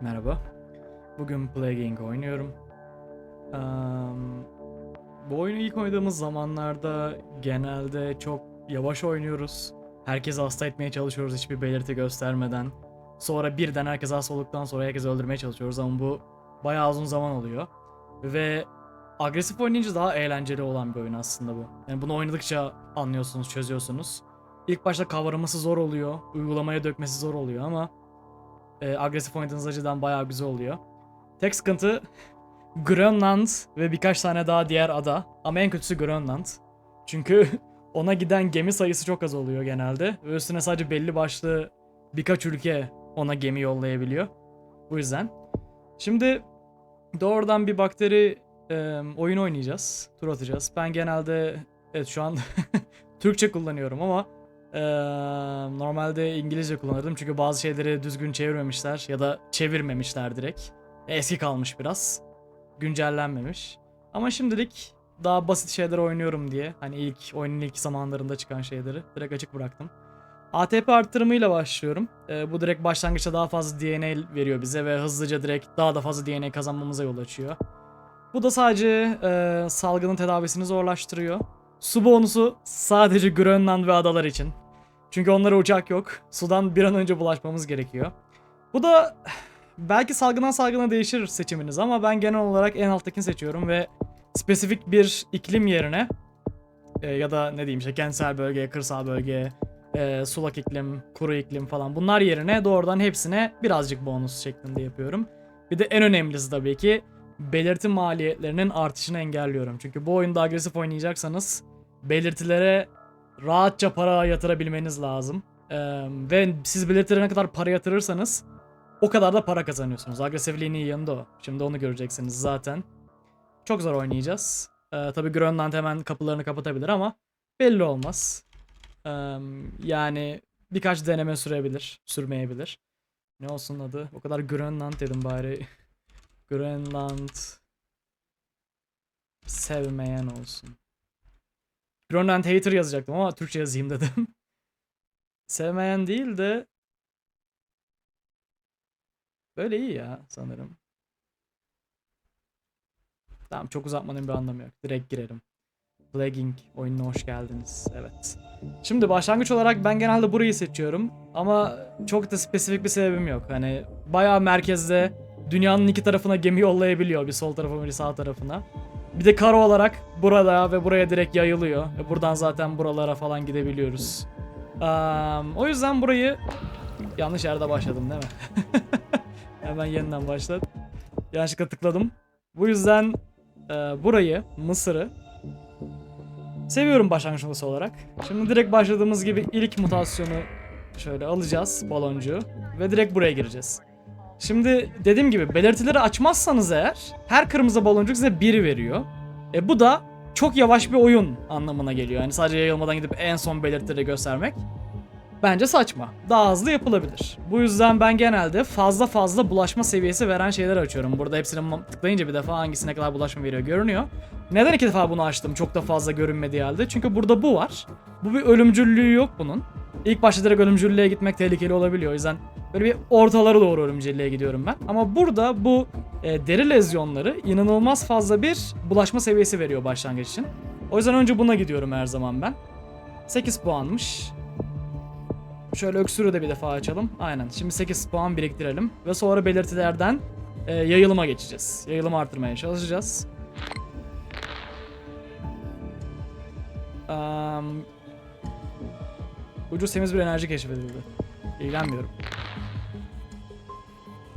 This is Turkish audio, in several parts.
Merhaba. Bugün Plague oynuyorum. Eee, bu oyunu ilk oynadığımız zamanlarda genelde çok yavaş oynuyoruz. Herkesi hasta etmeye çalışıyoruz hiçbir belirti göstermeden. Sonra birden herkes hasta olduktan sonra herkesi öldürmeye çalışıyoruz ama bu bayağı uzun zaman oluyor. Ve agresif oynayınca daha eğlenceli olan bir oyun aslında bu. Yani bunu oynadıkça anlıyorsunuz, çözüyorsunuz. İlk başta kavraması zor oluyor, uygulamaya dökmesi zor oluyor ama e, agresif oynadığınız acıdan bayağı güzel oluyor. Tek sıkıntı Grönland ve birkaç tane daha diğer ada. Ama en kötüsü Grönland. Çünkü ona giden gemi sayısı çok az oluyor genelde. Ve üstüne sadece belli başlı birkaç ülke ona gemi yollayabiliyor. Bu yüzden. Şimdi doğrudan bir bakteri e, oyun oynayacağız. Tur atacağız. Ben genelde evet şu an Türkçe kullanıyorum ama normalde İngilizce kullanırdım çünkü bazı şeyleri düzgün çevirmemişler ya da çevirmemişler direkt. Eski kalmış biraz. Güncellenmemiş. Ama şimdilik daha basit şeyler oynuyorum diye hani ilk oyunun ilk zamanlarında çıkan şeyleri direkt açık bıraktım. ATP arttırımıyla başlıyorum. Ee, bu direkt başlangıçta daha fazla DNA veriyor bize ve hızlıca direkt daha da fazla DNA kazanmamıza yol açıyor. Bu da sadece e, salgının tedavisini zorlaştırıyor. Su bonusu sadece Grönland ve adalar için. Çünkü onlara uçak yok. Sudan bir an önce bulaşmamız gerekiyor. Bu da belki salgından salgına değişir seçiminiz ama ben genel olarak en alttakini seçiyorum ve spesifik bir iklim yerine e, ya da ne diyeyim işte kentsel bölge, kırsal bölge, e, sulak iklim, kuru iklim falan bunlar yerine doğrudan hepsine birazcık bonus şeklinde yapıyorum. Bir de en önemlisi tabii ki belirti maliyetlerinin artışını engelliyorum. Çünkü bu oyunda agresif oynayacaksanız belirtilere rahatça para yatırabilmeniz lazım. Ee, ve siz belirtilere ne kadar para yatırırsanız o kadar da para kazanıyorsunuz. Agresifliğin iyi yanı da o. Şimdi onu göreceksiniz zaten. Çok zor oynayacağız. Ee, tabii Grönland hemen kapılarını kapatabilir ama belli olmaz. Ee, yani birkaç deneme sürebilir, sürmeyebilir. Ne olsun adı? O kadar Grönland dedim bari. Grönland sevmeyen olsun. Grönland hater yazacaktım ama Türkçe yazayım dedim. sevmeyen değil de böyle iyi ya sanırım. Tamam çok uzatmanın bir anlamı yok. Direkt girelim. Plaguing oyununa hoş geldiniz. Evet. Şimdi başlangıç olarak ben genelde burayı seçiyorum. Ama çok da spesifik bir sebebim yok. Hani bayağı merkezde dünyanın iki tarafına gemi yollayabiliyor. Bir sol tarafına bir sağ tarafına. Bir de karo olarak burada ve buraya direkt yayılıyor. Ve buradan zaten buralara falan gidebiliyoruz. Um, o yüzden burayı yanlış yerde başladım değil mi? Hemen yeniden başlat. Yanlışlıkla tıkladım. Bu yüzden e, burayı, Mısır'ı seviyorum başlangıç noktası olarak. Şimdi direkt başladığımız gibi ilk mutasyonu şöyle alacağız baloncuğu ve direkt buraya gireceğiz. Şimdi dediğim gibi belirtileri açmazsanız eğer her kırmızı baloncuk size 1 veriyor. E bu da çok yavaş bir oyun anlamına geliyor. Yani sadece yayılmadan gidip en son belirtileri göstermek. Bence saçma. Daha hızlı yapılabilir. Bu yüzden ben genelde fazla fazla bulaşma seviyesi veren şeyler açıyorum. Burada hepsini tıklayınca bir defa hangisine kadar bulaşma veriyor görünüyor. Neden iki defa bunu açtım çok da fazla görünmediği halde? Çünkü burada bu var. Bu bir ölümcüllüğü yok bunun. İlk başta direkt ölümcüllüğe gitmek tehlikeli olabiliyor. O yüzden böyle bir ortalara doğru ölümcüllüğe gidiyorum ben. Ama burada bu e, deri lezyonları inanılmaz fazla bir bulaşma seviyesi veriyor başlangıç için. O yüzden önce buna gidiyorum her zaman ben. 8 puanmış. Şöyle öksürüğü de bir defa açalım. Aynen. Şimdi 8 puan biriktirelim. Ve sonra belirtilerden e, yayılıma geçeceğiz. Yayılımı arttırmaya çalışacağız. Um, ucuz temiz bir enerji keşfedildi. İlgilenmiyorum.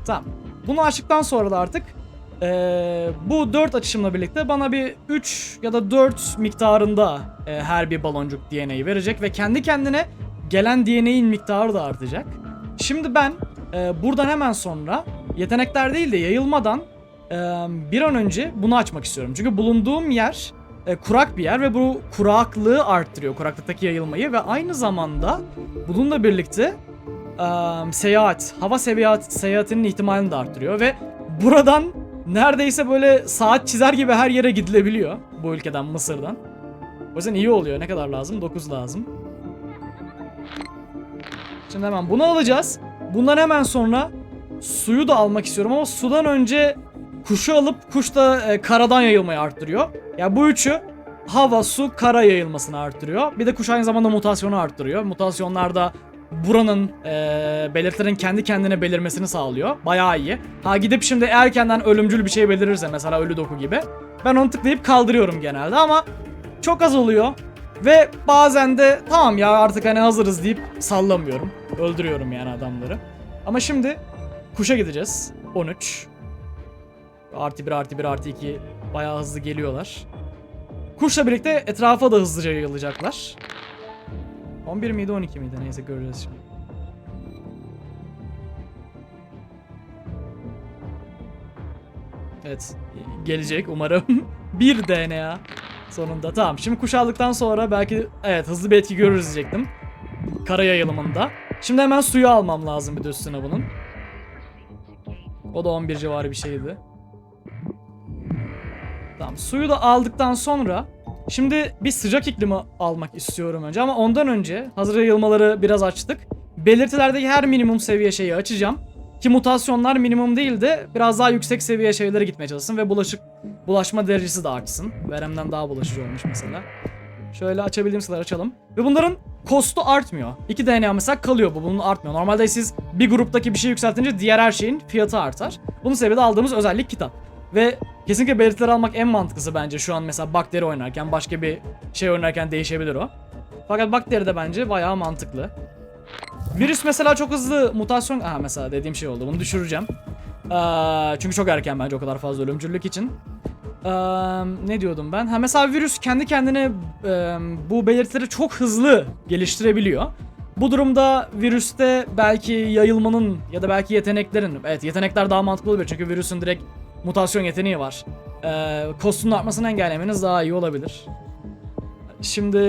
Tamam. Bunu açtıktan sonra da artık e, bu 4 açışımla birlikte bana bir 3 ya da 4 miktarında e, her bir baloncuk DNA'yı verecek ve kendi kendine gelen DNA'in miktarı da artacak. Şimdi ben e, buradan hemen sonra yetenekler değil de yayılmadan e, bir an önce bunu açmak istiyorum. Çünkü bulunduğum yer e, kurak bir yer ve bu kuraklığı arttırıyor. Kuraklıktaki yayılmayı ve aynı zamanda bununla birlikte seyahat, hava seyahat, seyahatinin ihtimalini de arttırıyor ve buradan neredeyse böyle saat çizer gibi her yere gidilebiliyor bu ülkeden Mısır'dan. O yüzden iyi oluyor. Ne kadar lazım? 9 lazım. Şimdi hemen bunu alacağız. Bundan hemen sonra suyu da almak istiyorum ama sudan önce kuşu alıp kuş da e, karadan yayılmayı arttırıyor. Ya bu üçü hava, su, kara yayılmasını arttırıyor. Bir de kuş aynı zamanda mutasyonu arttırıyor. Mutasyonlarda buranın e, belirtilerin kendi kendine belirmesini sağlıyor. Bayağı iyi. Ha gidip şimdi erkenden ölümcül bir şey belirirse mesela ölü doku gibi. Ben onu tıklayıp kaldırıyorum genelde ama çok az oluyor. Ve bazen de tamam ya artık hani hazırız deyip sallamıyorum. Öldürüyorum yani adamları. Ama şimdi kuşa gideceğiz. 13. Artı 1 artı 1 artı 2 bayağı hızlı geliyorlar. Kuşla birlikte etrafa da hızlıca yayılacaklar. 11 miydi 12 miydi neyse göreceğiz şimdi. Evet gelecek umarım. bir DNA sonunda tamam. Şimdi kuş aldıktan sonra belki evet hızlı bir etki görürüz diyecektim. Kara yayılımında. Şimdi hemen suyu almam lazım bir de üstüne bunun. O da 11 civarı bir şeydi. Tamam suyu da aldıktan sonra şimdi bir sıcak iklimi almak istiyorum önce ama ondan önce hazır yayılmaları biraz açtık. Belirtilerdeki her minimum seviye şeyi açacağım. Ki mutasyonlar minimum değil de biraz daha yüksek seviye şeylere gitmeye çalışsın ve bulaşık bulaşma derecesi de artsın. Verem'den daha bulaşıcı olmuş mesela. Şöyle açabildiğimiz kadar açalım. Ve bunların kostu artmıyor. 2 DNA mesela kalıyor bu. Bunun artmıyor. Normalde siz bir gruptaki bir şey yükseltince diğer her şeyin fiyatı artar. Bunun sebebi de aldığımız özellik kitap. Ve kesinlikle belirtileri almak en mantıklısı bence şu an mesela bakteri oynarken başka bir şey oynarken değişebilir o. Fakat bakteri de bence bayağı mantıklı. Virüs mesela çok hızlı mutasyon... Aha mesela dediğim şey oldu. Bunu düşüreceğim. Ee, çünkü çok erken bence o kadar fazla ölümcüllük için. Ee, ne diyordum ben? Ha mesela virüs kendi kendine e, bu belirtileri çok hızlı geliştirebiliyor. Bu durumda virüste belki yayılmanın ya da belki yeteneklerin, evet yetenekler daha mantıklı olabilir çünkü virüsün direkt mutasyon yeteneği var. Ee, kostunun artmasını engellemeniz daha iyi olabilir. Şimdi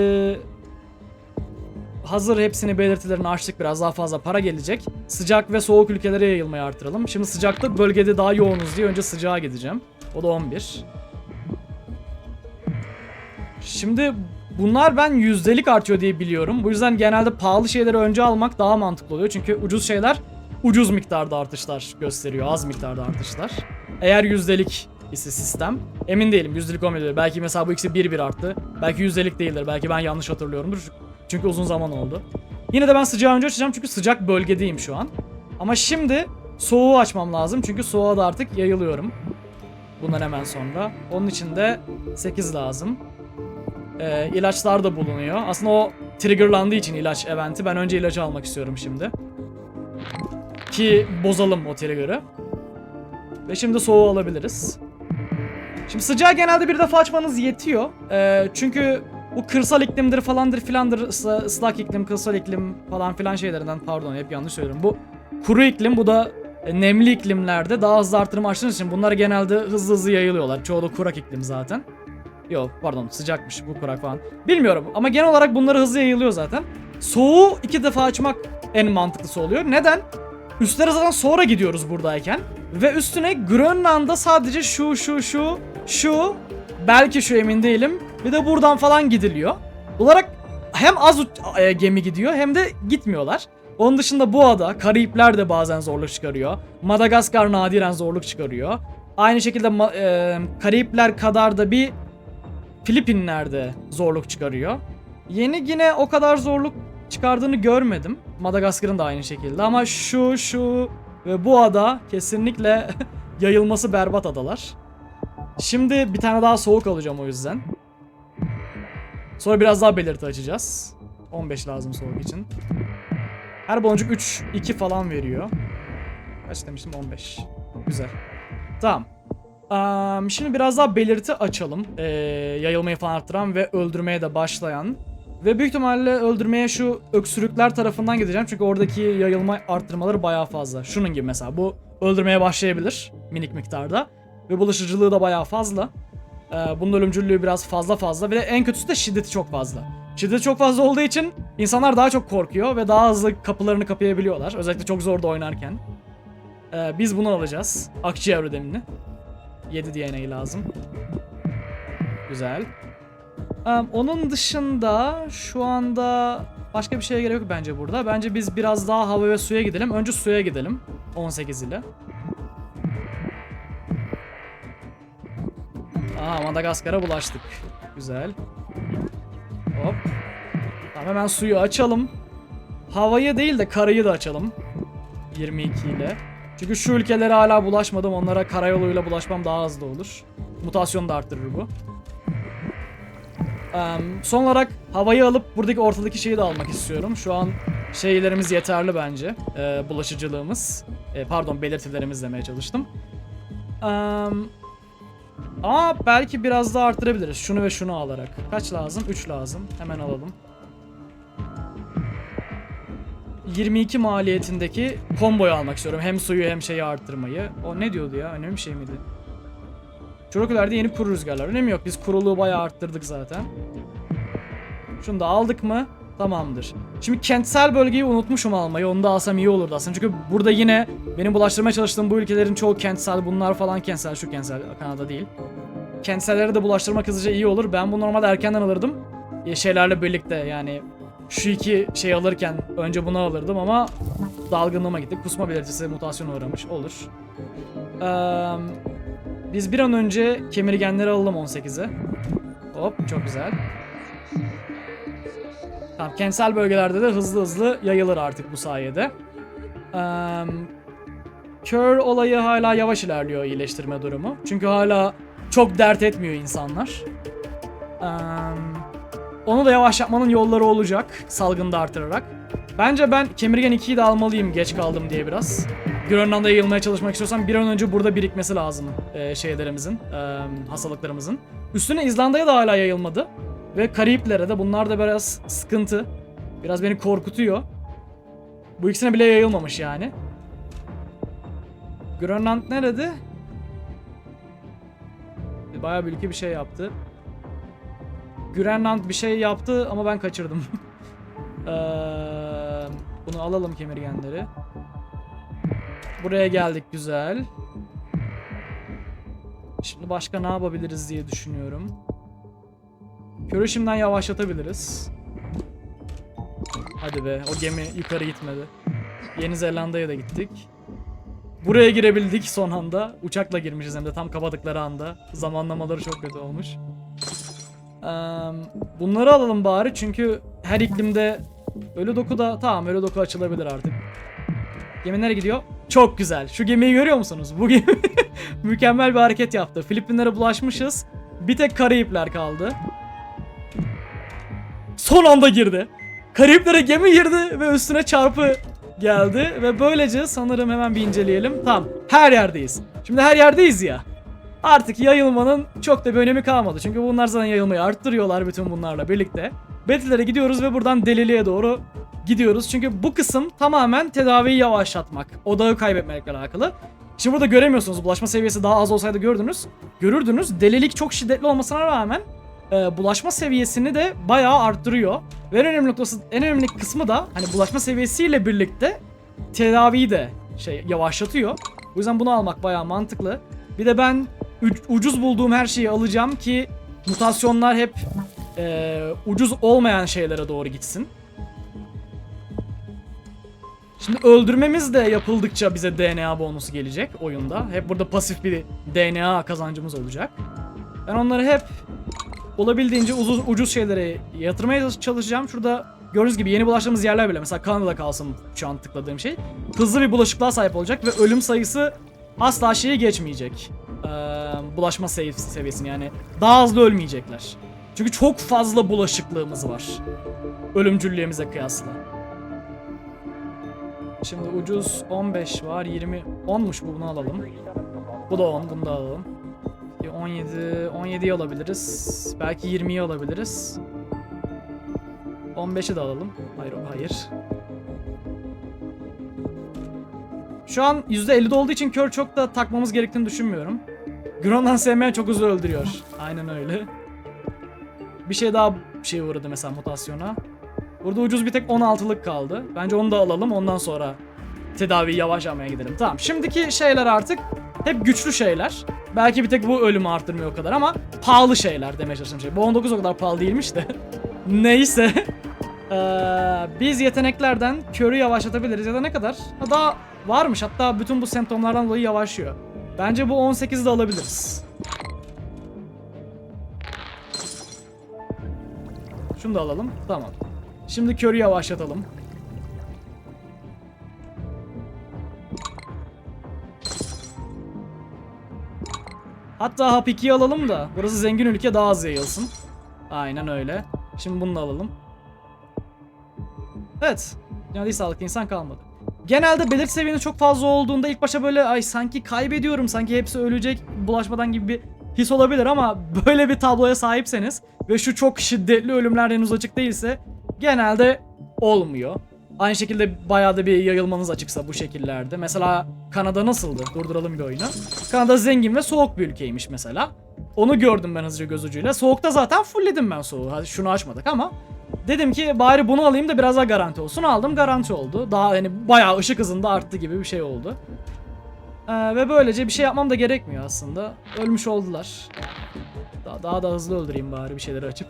hazır hepsini belirtilerini açtık biraz daha fazla para gelecek. Sıcak ve soğuk ülkelere yayılmayı artıralım. Şimdi sıcaklık bölgede daha yoğunuz diye önce sıcağa gideceğim. O da 11. Şimdi bunlar ben yüzdelik artıyor diye biliyorum. Bu yüzden genelde pahalı şeyleri önce almak daha mantıklı oluyor. Çünkü ucuz şeyler ucuz miktarda artışlar gösteriyor. Az miktarda artışlar. Eğer yüzdelik ise sistem. Emin değilim yüzdelik olmayabilir. Belki mesela bu ikisi 1-1 arttı. Belki yüzdelik değildir. Belki ben yanlış hatırlıyorumdur. Çünkü uzun zaman oldu. Yine de ben sıcağı önce açacağım çünkü sıcak bölgedeyim şu an. Ama şimdi soğuğu açmam lazım çünkü soğuğa da artık yayılıyorum. Bundan hemen sonra. Onun için de 8 lazım. Ee, ilaçlar da bulunuyor. Aslında o triggerlandığı için ilaç eventi. Ben önce ilacı almak istiyorum şimdi. Ki bozalım o trigger'ı. Ve şimdi soğuğu alabiliriz. Şimdi sıcağı genelde bir defa açmanız yetiyor. Ee, çünkü bu kırsal iklimdir falandır filandır ısla- ıslak iklim, kırsal iklim falan filan şeylerinden pardon hep yanlış söylüyorum. Bu kuru iklim bu da nemli iklimlerde daha hızlı artırım açtığınız için bunlar genelde hızlı hızlı yayılıyorlar. Çoğu da kurak iklim zaten. Yok pardon sıcakmış bu kurak falan. Bilmiyorum ama genel olarak bunları hızlı yayılıyor zaten. Soğuğu iki defa açmak en mantıklısı oluyor. Neden? Üstlere zaten sonra gidiyoruz buradayken. Ve üstüne Grönland'da sadece şu şu şu şu belki şu emin değilim. Bir de buradan falan gidiliyor. Olarak hem az e, gemi gidiyor hem de gitmiyorlar. Onun dışında bu ada, Karayipler de bazen zorluk çıkarıyor. Madagaskar nadiren zorluk çıkarıyor. Aynı şekilde e, Karayipler kadar da bir Filipinler'de zorluk çıkarıyor. Yeni Gine o kadar zorluk çıkardığını görmedim. Madagaskar'ın da aynı şekilde ama şu şu ve bu ada kesinlikle yayılması berbat adalar. Şimdi bir tane daha soğuk alacağım o yüzden. Sonra biraz daha belirti açacağız. 15 lazım soğuk için. Her boncuk 3, 2 falan veriyor. Kaç demiştim? 15. Güzel. Tamam. Am, şimdi biraz daha belirti açalım. Ee, yayılmayı falan arttıran ve öldürmeye de başlayan. Ve büyük ihtimalle öldürmeye şu öksürükler tarafından gideceğim. Çünkü oradaki yayılma arttırmaları bayağı fazla. Şunun gibi mesela bu öldürmeye başlayabilir minik miktarda. Ve bulaşıcılığı da bayağı fazla. Ee, bunun ölümcüllüğü biraz fazla fazla. Ve en kötüsü de şiddeti çok fazla. Şiddeti çok fazla olduğu için insanlar daha çok korkuyor ve daha hızlı kapılarını kapayabiliyorlar. Özellikle çok zorda oynarken. Ee, biz bunu alacağız. Akciğer ödemini. 7 DNA lazım. Güzel. Em, onun dışında şu anda başka bir şeye gerek yok bence burada. Bence biz biraz daha hava ve suya gidelim. Önce suya gidelim. 18 ile. Aa Madagaskar'a bulaştık. Güzel. Hop. Tamam hemen suyu açalım. Havayı değil de karayı da açalım. 22 ile. Çünkü şu ülkelere hala bulaşmadım. Onlara karayoluyla bulaşmam daha hızlı olur. Mutasyon da arttırır bu. Son olarak havayı alıp buradaki ortadaki şeyi de almak istiyorum. Şu an şeylerimiz yeterli bence. Ee, bulaşıcılığımız. Ee, pardon belirtilerimiz demeye çalıştım. Em, ama belki biraz daha arttırabiliriz. Şunu ve şunu alarak. Kaç lazım? 3 lazım. Hemen alalım. 22 maliyetindeki komboyu almak istiyorum. Hem suyu hem şeyi arttırmayı. O ne diyordu ya? Önemli bir şey miydi? Çorokülerde yeni kuru rüzgarlar. Önemi yok. Biz kuruluğu bayağı arttırdık zaten. Şunu da aldık mı? Tamamdır. Şimdi kentsel bölgeyi unutmuşum almayı. Onu da alsam iyi olurdu aslında. Çünkü burada yine benim bulaştırmaya çalıştığım bu ülkelerin çoğu kentsel. Bunlar falan kentsel. Şu kentsel. Kanada değil. Kentselleri de bulaştırmak hızlıca iyi olur. Ben bu normalde erkenden alırdım. Şeylerle birlikte yani şu iki şey alırken önce bunu alırdım ama dalgınlığıma gitti. Kusma belirtisi mutasyona uğramış. Olur. Eee biz bir an önce kemirgenleri alalım 18'e. Hop çok güzel. Tamam kentsel bölgelerde de hızlı hızlı yayılır artık bu sayede. Eee kör olayı hala yavaş ilerliyor iyileştirme durumu. Çünkü hala çok dert etmiyor insanlar. Eee onu da yavaş yapmanın yolları olacak salgını da artırarak. Bence ben Kemirgen 2'yi de almalıyım geç kaldım diye biraz. Grönland'a yayılmaya çalışmak istiyorsam bir an önce burada birikmesi lazım e, şeylerimizin, e, hastalıklarımızın. Üstüne İzlanda'ya da hala yayılmadı. Ve Kariplere de bunlar da biraz sıkıntı. Biraz beni korkutuyor. Bu ikisine bile yayılmamış yani. Grönland nerede? Bayağı bir ülke bir şey yaptı. Grönland bir şey yaptı ama ben kaçırdım. Eee, bunu alalım kemirgenleri. Buraya geldik güzel. Şimdi başka ne yapabiliriz diye düşünüyorum. Körü şimdiden yavaşlatabiliriz. Hadi be o gemi yukarı gitmedi. Yeni Zelanda'ya da gittik. Buraya girebildik son anda. Uçakla girmişiz hem de tam kapadıkları anda. Zamanlamaları çok kötü olmuş. Bunları alalım bari çünkü her iklimde ölü doku da tamam ölü doku açılabilir artık. Gemi nereye gidiyor? Çok güzel. Şu gemiyi görüyor musunuz? Bu gemi mükemmel bir hareket yaptı. Filipinlere bulaşmışız. Bir tek Karayipler kaldı. Son anda girdi. Kariplere gemi girdi ve üstüne çarpı geldi. Ve böylece sanırım hemen bir inceleyelim. Tamam. Her yerdeyiz. Şimdi her yerdeyiz ya. Artık yayılmanın çok da bir önemi kalmadı. Çünkü bunlar zaten yayılmayı arttırıyorlar bütün bunlarla birlikte. Betlere gidiyoruz ve buradan deliliğe doğru gidiyoruz. Çünkü bu kısım tamamen tedaviyi yavaşlatmak. Odağı kaybetmekle alakalı. Şimdi burada göremiyorsunuz. Bulaşma seviyesi daha az olsaydı gördünüz. Görürdünüz. Delilik çok şiddetli olmasına rağmen e, bulaşma seviyesini de bayağı arttırıyor. Ve en önemli noktası, en önemli kısmı da hani bulaşma seviyesiyle birlikte tedaviyi de şey yavaşlatıyor. Bu yüzden bunu almak bayağı mantıklı. Bir de ben ucuz bulduğum her şeyi alacağım ki mutasyonlar hep e, ucuz olmayan şeylere doğru gitsin. Şimdi öldürmemiz de yapıldıkça bize DNA bonusu gelecek oyunda. Hep burada pasif bir DNA kazancımız olacak. Ben onları hep olabildiğince ucuz, ucuz şeylere yatırmaya çalışacağım. Şurada gördüğünüz gibi yeni bulaştığımız yerler bile mesela Kanada kalsın şu an tıkladığım şey. Hızlı bir bulaşıklığa sahip olacak ve ölüm sayısı asla şeyi geçmeyecek. Ee, bulaşma sev- seviyesini yani daha hızlı ölmeyecekler. Çünkü çok fazla bulaşıklığımız var. Ölümcüllüğümüze kıyasla. Şimdi ucuz 15 var 20 10'muş bu bunu alalım. Bu da 10 bunu da alalım. Bir 17 17'yi alabiliriz. Belki 20'yi alabiliriz. 15'i de alalım. Hayır hayır. Şu an %50'de olduğu için kör çok da takmamız gerektiğini düşünmüyorum. Grönland sevmeyen çok hızlı öldürüyor. Aynen öyle. Bir şey daha şey uğradı mesela mutasyona. Burada ucuz bir tek 16'lık kaldı. Bence onu da alalım ondan sonra tedaviyi yavaş almaya gidelim. Tamam şimdiki şeyler artık hep güçlü şeyler. Belki bir tek bu ölümü arttırmıyor o kadar ama pahalı şeyler demeye çalıştığım şey. Bu 19 o kadar pahalı değilmiş de. Neyse. Ee, biz yeteneklerden körü yavaşlatabiliriz ya da ne kadar? Ha, daha varmış. Hatta bütün bu semptomlardan dolayı yavaşlıyor. Bence bu 18'i de alabiliriz. Şunu da alalım. Tamam. Şimdi körü yavaşlatalım. Hatta hap 2'yi alalım da burası zengin ülke daha az yayılsın. Aynen öyle. Şimdi bunu da alalım. Evet. Dünyada sağlıklı insan kalmadı. Genelde belirti seviyeniz çok fazla olduğunda ilk başta böyle ay sanki kaybediyorum sanki hepsi ölecek bulaşmadan gibi bir his olabilir ama böyle bir tabloya sahipseniz ve şu çok şiddetli ölümler henüz açık değilse genelde olmuyor. Aynı şekilde bayağı da bir yayılmanız açıksa bu şekillerde. Mesela Kanada nasıldı? Durduralım bir oyunu. Kanada zengin ve soğuk bir ülkeymiş mesela. Onu gördüm ben hızlıca göz ucuyla. Soğukta zaten fullledim ben soğuğu. Hadi şunu açmadık ama. Dedim ki bari bunu alayım da biraz daha garanti olsun. Aldım garanti oldu. Daha hani bayağı ışık hızında arttı gibi bir şey oldu. Ee, ve böylece bir şey yapmam da gerekmiyor aslında. Ölmüş oldular. Daha, daha da hızlı öldüreyim bari bir şeyleri açıp.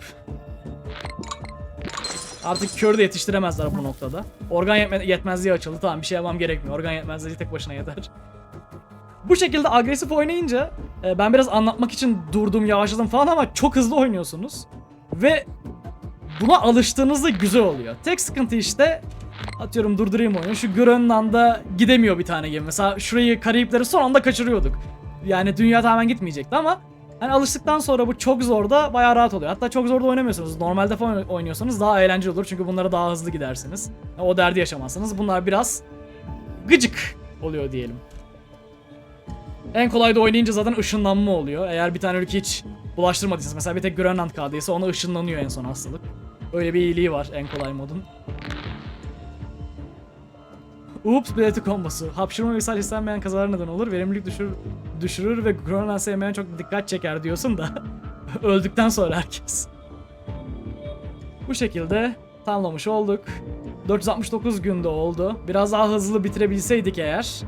Artık körü de yetiştiremezler bu noktada. Organ yetme- yetmezliği açıldı. Tamam bir şey yapmam gerekmiyor. Organ yetmezliği tek başına yeter. Bu şekilde agresif oynayınca e, ben biraz anlatmak için durdum yavaşladım falan ama çok hızlı oynuyorsunuz. Ve buna alıştığınızda güzel oluyor. Tek sıkıntı işte atıyorum durdurayım oyunu. Şu Grönland'a gidemiyor bir tane gemi. Mesela şurayı Karayipleri son anda kaçırıyorduk. Yani dünya tamamen gitmeyecekti ama hani alıştıktan sonra bu çok zor da bayağı rahat oluyor. Hatta çok zor da oynamıyorsunuz. Normalde falan oynuyorsanız daha eğlenceli olur. Çünkü bunlara daha hızlı gidersiniz. O derdi yaşamazsınız. Bunlar biraz gıcık oluyor diyelim. En kolay da oynayınca zaten ışınlanma oluyor. Eğer bir tane ülke hiç bulaştırmadıysanız mesela bir tek Grönland kaldıysa ona ışınlanıyor en son hastalık. Öyle bir iyiliği var en kolay modun. Ups bileti kombosu. Hapşırma ve ishal istenmeyen kazalar neden olur. Verimlilik düşürür, düşürür ve Grönland sevmeyen çok dikkat çeker diyorsun da öldükten sonra herkes. Bu şekilde tamamlamış olduk. 469 günde oldu. Biraz daha hızlı bitirebilseydik eğer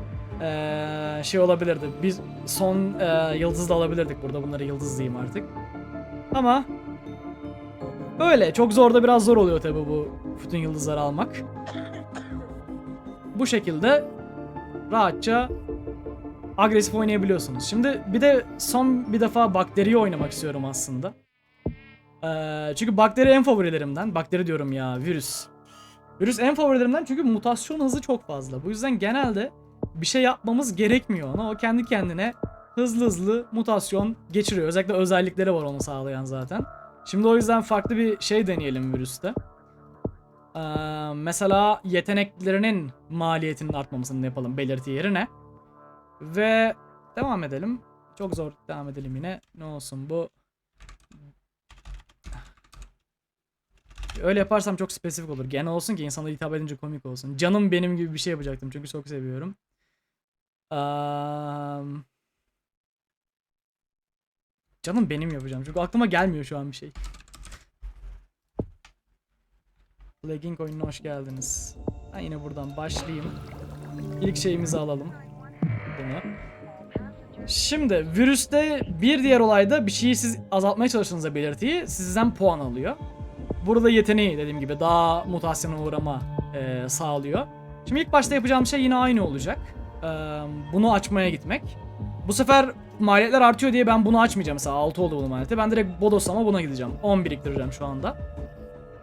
şey olabilirdi. Biz son eee, yıldız da alabilirdik burada. Bunları yıldız diyeyim artık. Ama öyle. Çok zor da biraz zor oluyor tabi bu bütün yıldızları almak. Bu şekilde rahatça agresif oynayabiliyorsunuz. Şimdi bir de son bir defa bakteriyi oynamak istiyorum aslında. Ee, çünkü bakteri en favorilerimden. Bakteri diyorum ya virüs. Virüs en favorilerimden çünkü mutasyon hızı çok fazla. Bu yüzden genelde bir şey yapmamız gerekmiyor ona. O kendi kendine hızlı hızlı mutasyon geçiriyor. Özellikle özellikleri var onu sağlayan zaten. Şimdi o yüzden farklı bir şey deneyelim virüste. Ee, mesela yeteneklerinin maliyetinin artmamasını yapalım belirti yerine. Ve devam edelim. Çok zor devam edelim yine. Ne olsun bu? Öyle yaparsam çok spesifik olur. Genel olsun ki insana hitap edince komik olsun. Canım benim gibi bir şey yapacaktım çünkü çok seviyorum. Am, Canım benim yapacağım çünkü aklıma gelmiyor şu an bir şey. Legging oyununa hoş geldiniz. Ben yine buradan başlayayım. İlk şeyimizi alalım. Bunu. Şimdi virüste bir diğer olayda bir şeyi siz azaltmaya çalıştığınızda belirtiyi sizden puan alıyor. Burada yeteneği dediğim gibi daha mutasyona uğrama e, sağlıyor. Şimdi ilk başta yapacağım şey yine aynı olacak. E, bunu açmaya gitmek. Bu sefer maliyetler artıyor diye ben bunu açmayacağım mesela 6 oldu bunun maliyeti. Ben direkt bodoslama buna gideceğim. 10 biriktireceğim şu anda.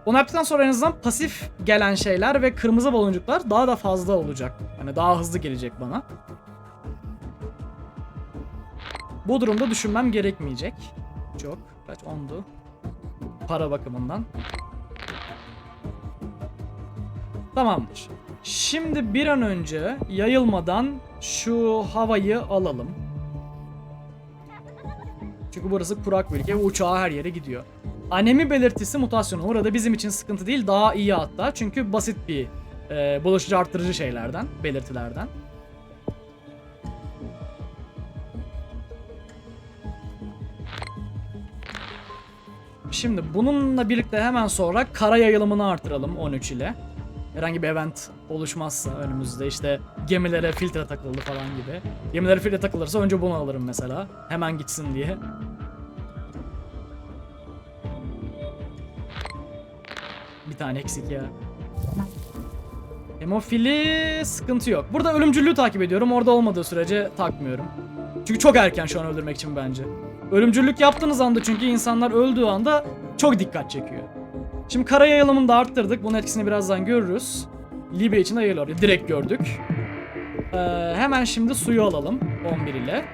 Onu yaptıktan sonra en azından pasif gelen şeyler ve kırmızı baloncuklar daha da fazla olacak. Yani daha hızlı gelecek bana. Bu durumda düşünmem gerekmeyecek. Çok. Kaç? 10'du. Para bakımından. Tamamdır. Şimdi bir an önce yayılmadan şu havayı alalım. Çünkü burası kurak bir ülke ve uçağı her yere gidiyor. Anemi belirtisi mutasyonu orada bizim için sıkıntı değil daha iyi hatta çünkü basit bir e, bulaşıcı arttırıcı şeylerden belirtilerden. Şimdi bununla birlikte hemen sonra kara yayılımını artıralım 13 ile. Herhangi bir event oluşmazsa önümüzde işte gemilere filtre takıldı falan gibi. Gemilere filtre takılırsa önce bunu alırım mesela. Hemen gitsin diye. Bir tane eksik ya. Hemofili sıkıntı yok. Burada ölümcüllüğü takip ediyorum. Orada olmadığı sürece takmıyorum. Çünkü çok erken şu an öldürmek için bence. Ölümcüllük yaptığınız anda çünkü insanlar öldüğü anda çok dikkat çekiyor. Şimdi kara yayılımını da arttırdık. Bunun etkisini birazdan görürüz. Libya için de yayılıyor. Direkt gördük. Ee, hemen şimdi suyu alalım 11 ile.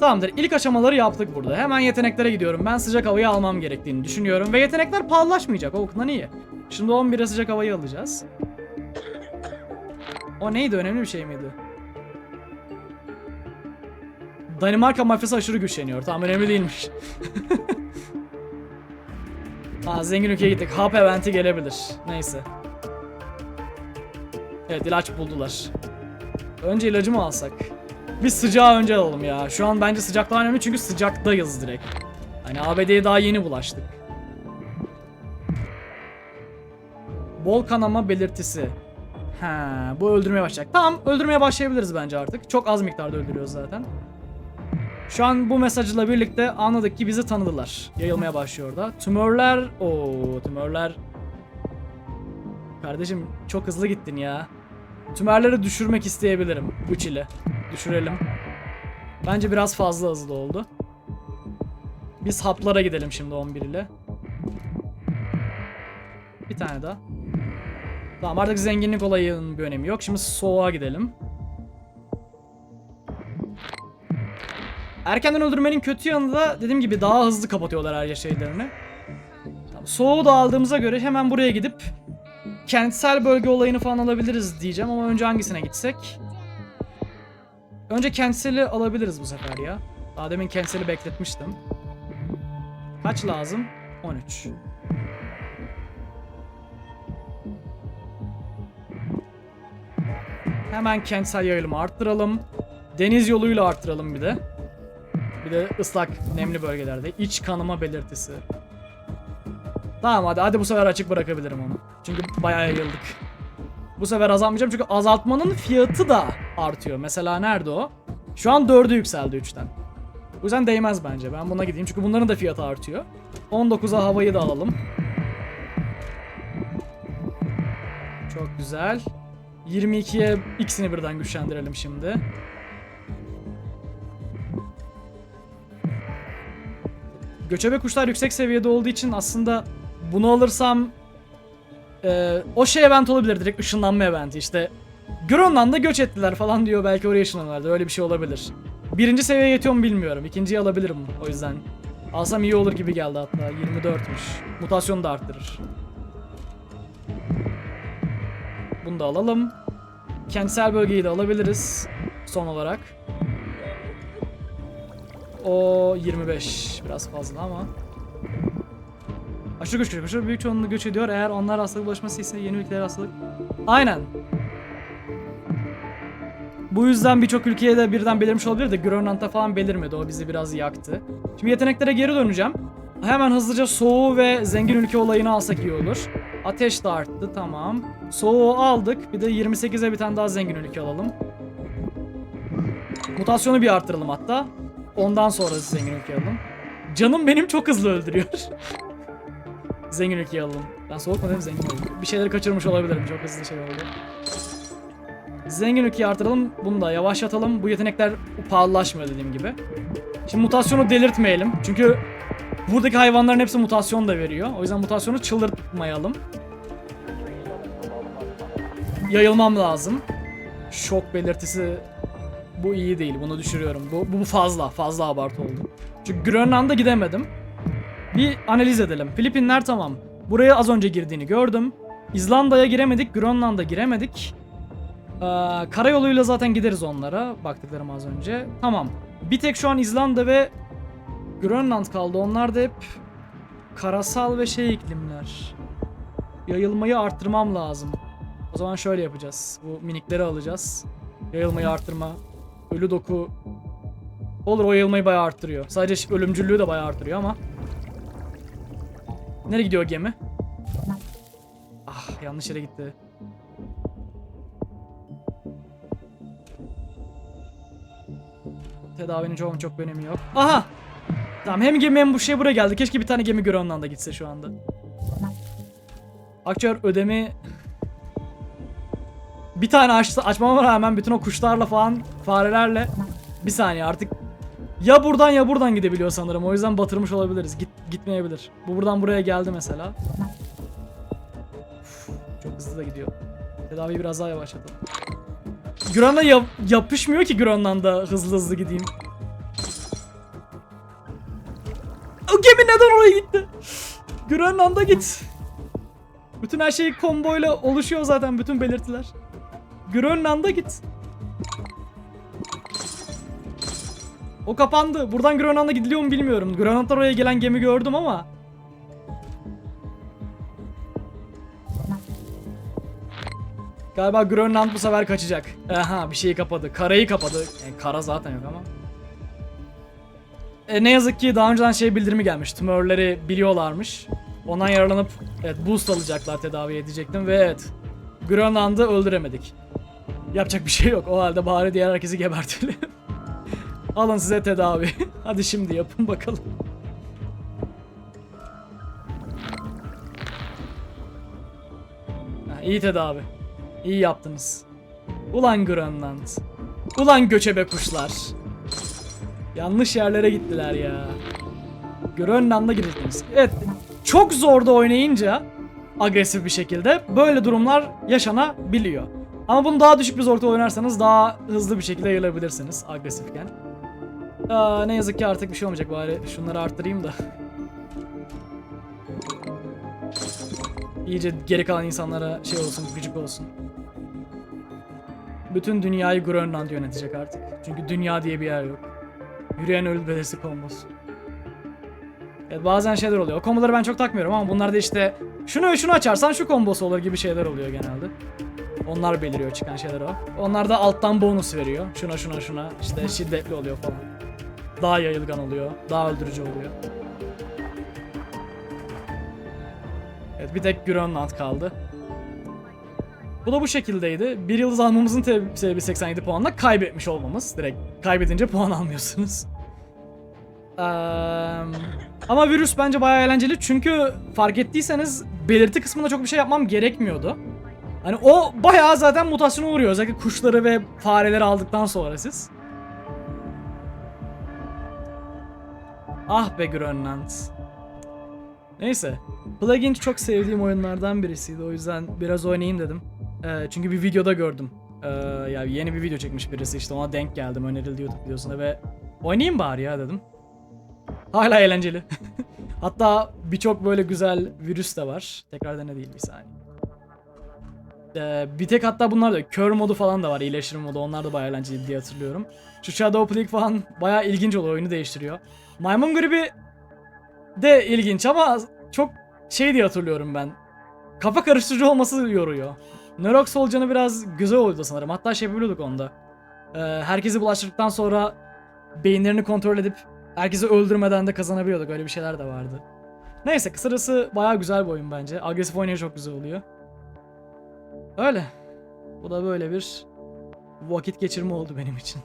Tamamdır. İlk aşamaları yaptık burada. Hemen yeteneklere gidiyorum. Ben sıcak havayı almam gerektiğini düşünüyorum. Ve yetenekler pahalılaşmayacak. O bakımdan iyi. Şimdi 11'e sıcak havayı alacağız. O neydi? Önemli bir şey miydi? Danimarka mafyası aşırı güçleniyor. Tamam önemli değilmiş. Aa zengin ülkeye gittik. Hap eventi gelebilir. Neyse. Evet ilaç buldular. Önce ilacı mı alsak? Biz sıcağı önce alalım ya. Şu an bence sıcak daha önemli çünkü sıcaktayız direkt. Hani ABD'ye daha yeni bulaştık. Bol kanama belirtisi. Ha, bu öldürmeye başlayacak. Tamam, öldürmeye başlayabiliriz bence artık. Çok az miktarda öldürüyoruz zaten. Şu an bu mesajla birlikte anladık ki bizi tanıdılar. Yayılmaya başlıyor da. Tümörler, o tümörler. Kardeşim çok hızlı gittin ya. Tümörleri düşürmek isteyebilirim 3 ile. Düşürelim. Bence biraz fazla hızlı oldu. Biz haplara gidelim şimdi 11 ile. Bir tane daha. Tamam artık zenginlik olayının bir önemi yok. Şimdi soğuğa gidelim. Erkenden öldürmenin kötü yanı da dediğim gibi daha hızlı kapatıyorlar her şeylerini. Soğuğu da aldığımıza göre hemen buraya gidip kentsel bölge olayını falan alabiliriz diyeceğim ama önce hangisine gitsek? Önce kentseli alabiliriz bu sefer ya. Daha demin kentseli bekletmiştim. Kaç lazım? 13. Hemen kentsel yayılımı arttıralım. Deniz yoluyla arttıralım bir de. Bir de ıslak, nemli bölgelerde. iç kanama belirtisi. Tamam hadi, hadi bu sefer açık bırakabilirim onu. Çünkü bayağı yayıldık. Bu sefer azalmayacağım çünkü azaltmanın fiyatı da artıyor. Mesela nerede o? Şu an 4'e yükseldi 3'ten. O yüzden değmez bence. Ben buna gideyim çünkü bunların da fiyatı artıyor. 19'a havayı da alalım. Çok güzel. 22'ye ikisini birden güçlendirelim şimdi. Göçebe kuşlar yüksek seviyede olduğu için aslında bunu alırsam e, o şey event olabilir direkt ışınlanma eventi işte Grönland'da göç ettiler falan diyor belki oraya ışınlanırlardı öyle bir şey olabilir. Birinci seviyeye yetiyor mu bilmiyorum ikinciyi alabilirim o yüzden. Alsam iyi olur gibi geldi hatta 24'müş. Mutasyonu da arttırır. Bunu da alalım. Kentsel bölgeyi de alabiliriz son olarak. O 25 biraz fazla ama. Aşırı güçlü, aşırı büyük çoğunluğu göç ediyor. Eğer onlar hastalık bulaşması ise yeni ülkelere hastalık. Aynen. Bu yüzden birçok ülkeye de birden belirmiş olabilir de Grönland'da falan belirmedi. O bizi biraz yaktı. Şimdi yeteneklere geri döneceğim. Hemen hızlıca soğuğu ve zengin ülke olayını alsak iyi olur. Ateş de arttı tamam. Soğuğu aldık. Bir de 28'e bir tane daha zengin ülke alalım. Mutasyonu bir arttıralım hatta. Ondan sonra zengin ülke alalım. Canım benim çok hızlı öldürüyor. zengin ülkeyi alalım. Ben soğuk mu dedim zengin oldum. Bir şeyleri kaçırmış olabilirim. Çok hızlı şey oldu. Zengin ülkeyi artıralım. Bunu da yavaşlatalım. Bu yetenekler pahalılaşmıyor dediğim gibi. Şimdi mutasyonu delirtmeyelim. Çünkü buradaki hayvanların hepsi mutasyon da veriyor. O yüzden mutasyonu çıldırtmayalım. Yayılmam lazım. Şok belirtisi bu iyi değil. Bunu düşürüyorum. Bu, bu fazla. Fazla abartı oldu. Çünkü Grönland'a gidemedim. Bir analiz edelim. Filipinler tamam. Buraya az önce girdiğini gördüm. İzlanda'ya giremedik. Grönland'a giremedik. Ee, karayoluyla zaten gideriz onlara. Baktıklarım az önce. Tamam. Bir tek şu an İzlanda ve Grönland kaldı. Onlar da hep karasal ve şey iklimler. Yayılmayı arttırmam lazım. O zaman şöyle yapacağız. Bu minikleri alacağız. Yayılmayı arttırma. Ölü doku. Olur o yayılmayı bayağı arttırıyor. Sadece ölümcüllüğü de bayağı arttırıyor ama. Nereye gidiyor gemi? Ah yanlış yere gitti. Tedavinin çok bir önemi yok. Aha! Tamam hem gemi hem bu şey buraya geldi. Keşke bir tane gemi Grönland'a gitse şu anda. Aktör ödemi... bir tane aç, açmama rağmen bütün o kuşlarla falan farelerle bir saniye artık ya buradan ya buradan gidebiliyor sanırım. O yüzden batırmış olabiliriz. Git, gitmeyebilir. Bu buradan buraya geldi mesela. Uf, çok hızlı da gidiyor. Tedaviyi biraz daha yavaşlatalım. Grönland'a yap- yapışmıyor ki Grönland'da hızlı hızlı gideyim. O gemi neden oraya gitti? Grönland'a git. Bütün her şey komboyla oluşuyor zaten bütün belirtiler. Grönland'a git. O kapandı. Buradan Grönland'a gidiliyor mu bilmiyorum. Grönland'dan oraya gelen gemi gördüm ama. Galiba Grönland bu sefer kaçacak. Aha bir şeyi kapadı. Karayı kapadı. Yani kara zaten yok ama. E, ne yazık ki daha önceden şey bildirimi gelmiş. Tümörleri biliyorlarmış. Ondan yararlanıp evet, boost alacaklar tedavi edecektim ve evet. Grönland'ı öldüremedik. Yapacak bir şey yok. O halde bari diğer herkesi gebertelim. Alın size tedavi. Hadi şimdi yapın bakalım. Ha, iyi tedavi. İyi yaptınız. Ulan Grönland. Ulan göçebe kuşlar. Yanlış yerlere gittiler ya. Grönland'a girdiniz. Evet. Çok zorda oynayınca agresif bir şekilde böyle durumlar yaşanabiliyor. Ama bunu daha düşük bir zorda oynarsanız daha hızlı bir şekilde yayılabilirsiniz agresifken. Aa, ne yazık ki artık bir şey olmayacak bari şunları arttırayım da. İyice geri kalan insanlara şey olsun, gıcık olsun. Bütün dünyayı Grönland yönetecek artık. Çünkü dünya diye bir yer yok. Yürüyen ölü bedesi kombosu. Evet bazen şeyler oluyor. O komboları ben çok takmıyorum ama bunlar da işte şunu ve şunu açarsan şu kombosu olur gibi şeyler oluyor genelde. Onlar beliriyor çıkan şeyler o. Onlar da alttan bonus veriyor. Şuna şuna şuna işte şiddetli oluyor falan. Daha yayılgan oluyor. Daha öldürücü oluyor. Evet bir tek Grönland kaldı. Bu da bu şekildeydi. Bir yıldız almamızın sebebi 87 puanla kaybetmiş olmamız. Direkt kaybedince puan almıyorsunuz. Eee, ama virüs bence bayağı eğlenceli çünkü fark ettiyseniz belirti kısmında çok bir şey yapmam gerekmiyordu. Hani o bayağı zaten mutasyona uğruyor. Özellikle kuşları ve fareleri aldıktan sonra siz. Ah be Grönland. Neyse. Plague Inc. çok sevdiğim oyunlardan birisiydi. O yüzden biraz oynayayım dedim. Ee, çünkü bir videoda gördüm. Ee, ya yeni bir video çekmiş birisi işte ona denk geldim önerildi YouTube videosunda ve oynayayım bari ya dedim. Hala eğlenceli. Hatta birçok böyle güzel virüs de var. Tekrar dene değil bir saniye. Ee, bir tek hatta bunlar da kör modu falan da var. iyileştirme modu. Onlar da bayağı eğlenceli diye hatırlıyorum. Şu Shadow Plague falan bayağı ilginç oluyor. Oyunu değiştiriyor. Maymun gribi de ilginç ama çok şey diye hatırlıyorum ben. Kafa karıştırıcı olması yoruyor. Neurox solucanı biraz güzel oldu sanırım. Hatta şey yapabiliyorduk onda. Ee, herkesi bulaştırdıktan sonra beyinlerini kontrol edip herkesi öldürmeden de kazanabiliyorduk. Öyle bir şeyler de vardı. Neyse kısacası bayağı güzel bir oyun bence. Agresif oynayınca çok güzel oluyor. Öyle. Bu da böyle bir vakit geçirme oldu benim için.